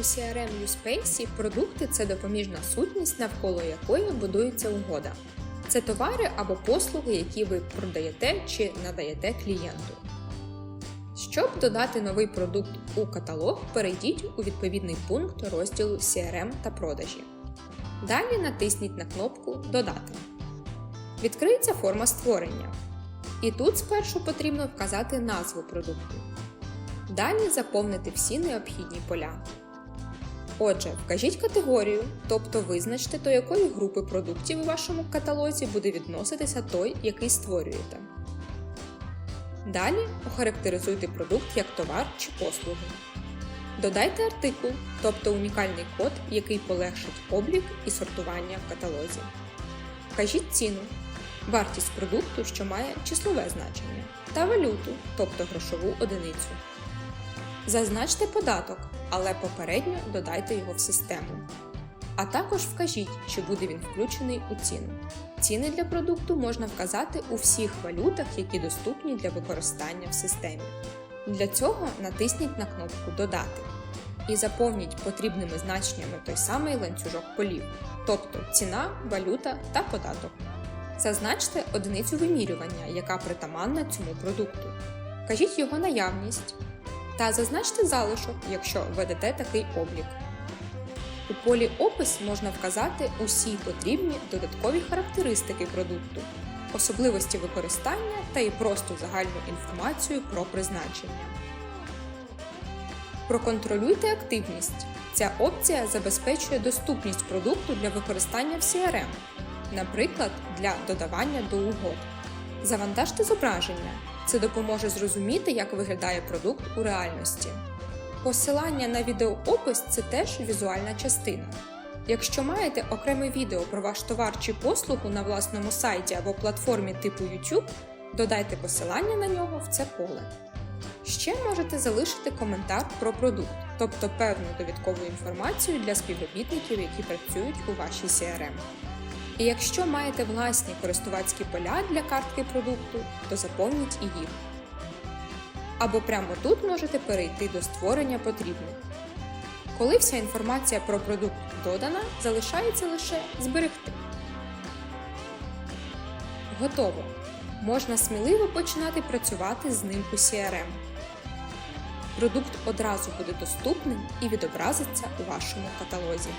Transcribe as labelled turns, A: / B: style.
A: У CRM USpace продукти це допоміжна сутність, навколо якої будується угода. Це товари або послуги, які ви продаєте чи надаєте клієнту. Щоб додати новий продукт у каталог, перейдіть у відповідний пункт розділу CRM та продажі. Далі натисніть на кнопку Додати. Відкриється форма створення. І тут спершу потрібно вказати назву продукту. Далі заповнити всі необхідні поля. Отже, вкажіть категорію, тобто визначте, до якої групи продуктів у вашому каталозі буде відноситися той, який створюєте. Далі охарактеризуйте продукт як товар чи послугу. Додайте артикул, тобто унікальний код, який полегшить облік і сортування в каталозі. Вкажіть ціну, вартість продукту, що має числове значення, та валюту, тобто грошову одиницю. Зазначте податок, але попередньо додайте його в систему. А також вкажіть, чи буде він включений у ціну. Ціни для продукту можна вказати у всіх валютах, які доступні для використання в системі. Для цього натисніть на кнопку Додати і заповніть потрібними значеннями той самий ланцюжок полів, тобто ціна, валюта та податок. Зазначте одиницю вимірювання, яка притаманна цьому продукту. Вкажіть його наявність та зазначте залишок, якщо ведете такий облік. У полі Опис можна вказати усі потрібні додаткові характеристики продукту, особливості використання та і просто загальну інформацію про призначення. Проконтролюйте активність. Ця опція забезпечує доступність продукту для використання в CRM, наприклад, для додавання до угод. Завантажте зображення. Це допоможе зрозуміти, як виглядає продукт у реальності. Посилання на відеоопис це теж візуальна частина. Якщо маєте окреме відео про ваш товар чи послугу на власному сайті або платформі типу YouTube, додайте посилання на нього в це поле. Ще можете залишити коментар про продукт, тобто певну довідкову інформацію для співробітників, які працюють у вашій CRM. І якщо маєте власні користувацькі поля для картки продукту, то заповніть і їх. Або прямо тут можете перейти до створення потрібних. Коли вся інформація про продукт додана, залишається лише зберегти. Готово! Можна сміливо починати працювати з ним у CRM. Продукт одразу буде доступним і відобразиться у вашому каталозі.